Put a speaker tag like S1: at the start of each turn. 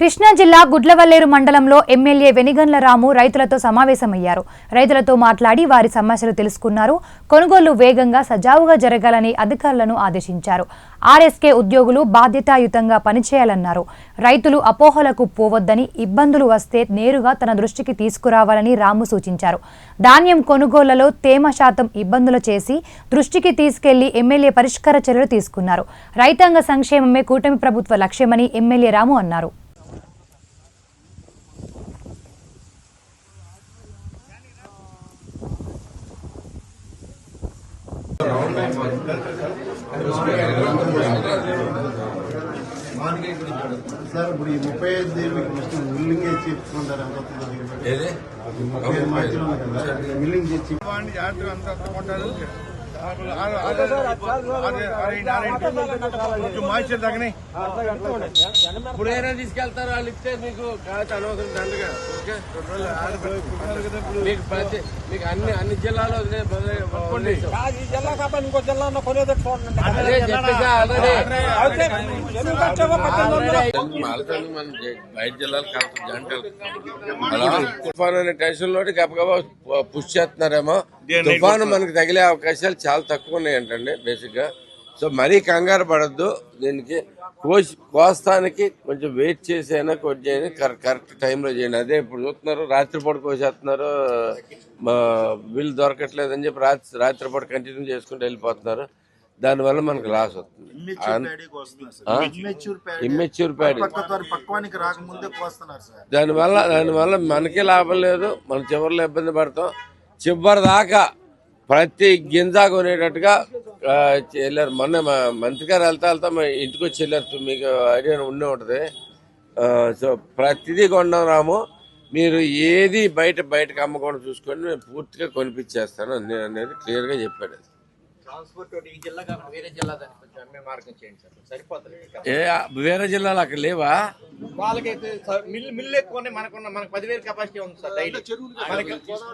S1: కృష్ణా జిల్లా గుడ్లవల్లేరు మండలంలో ఎమ్మెల్యే వెనిగండ్ల రాము రైతులతో సమావేశమయ్యారు. రైతులతో మాట్లాడి వారి సమస్యలు తెలుసుకున్నారు. కొనుగోలు వేగంగా సజావుగా జరగాలని అధికారులను ఆదేశించారు. ఆర్ఎస్కే ఉద్యోగులు బాధ్యతాయుతంగా పనిచేయాలన్నారు. రైతులు అపోహలకు పోవద్దని ఇబ్బందులు వస్తే నేరుగా తన దృష్టికి తీసుకురావాలని రాము సూచించారు. ధాన్యం కొనుగోళ్ళలో తేమ శాతం ఇబ్బందులు చేసి దృష్టికి తీసుకెళ్ళి ఎమ్మెల్యే పరిష్కార చర్యలు తీసుకున్నారు. రైతాంగ సంక్షేమమే కూటమి ప్రభుత్వ లక్ష్యమని ఎమ్మెల్యే రాము అన్నారు.
S2: సార్ ఇప్పుడు ఈ ముప్పై ఐదు మీకు ఫస్ట్ మిల్లింగ్ చేసి చెప్పుకుంటారు ఎంత వస్తుందో ముప్పై ఐదు మార్చిలో ఉంది కదా. మిల్లింగ్ చేసి
S3: అంతా కొంచెం మాయిశ్చర్ తగ్గని
S4: ఇప్పుడు ఏమైనా తీసుకెళ్తారు వాళ్ళు ఇస్తే మీకు అనవసరం దండగా ఓకే మీకు ప్రతి మీకు అన్ని అన్ని జిల్లాలో వదిలే
S5: ఈ జిల్లా ఇంకో జిల్లా కొనేది
S4: మనం బయట జిల్లాలు జంట అలా తుఫాన్ అనే టెన్షన్ లోటి గబగబా పుష్ చేస్తున్నారేమో తుఫాను మనకి తగిలే అవకాశాలు చాలా తక్కువ ఉన్నాయి అంటండి బేసిక్గా సో మరీ కంగారు పడద్దు. దీనికి కోసి కోస్తానికి కొంచెం వెయిట్ చేసి అయినా కొంచెం చేయండి. కరెక్ట్ టైంలో చేయండి. అదే ఇప్పుడు చూస్తున్నారు రాత్రిపూట కోసేస్తున్నారు మా వీళ్ళు దొరకట్లేదని చెప్పి రాత్రి రాత్రిపూట కంటిన్యూ చేసుకుంటూ వెళ్ళిపోతున్నారు. దానివల్ల మనకు లాస్ వస్తుంది.
S2: ఇమ్మెచ్యూర్ ప్యాడీ
S4: దానివల్ల దానివల్ల మనకి లాభం లేదు. మన చివరిలో ఇబ్బంది పడతాం. చివరి దాకా ప్రతి గింజ కొనేటట్టుగా వెళ్ళారు మొన్న మంత్రి గారు వెళ్తా వెళ్తా మా ఇంటికి వచ్చి వెళ్ళారు మీకు ఐడియా ఉండే ఉంటుంది. సో ప్రతిదీ కొన్నాం రాము. మీరు ఏది బయట బయటకు అమ్మకుండా చూసుకొని నేను పూర్తిగా కొనిపించేస్తాను అని అనేది క్లియర్గా చెప్పాడు ఏ వేరే జిల్లాలో అక్కడ లేవా?
S5: వాళ్ళకైతే మిల్ మిల్ ఎక్కువ మనకున్న మనకు పదివేలు కెపాసిటీ ఉంది సార్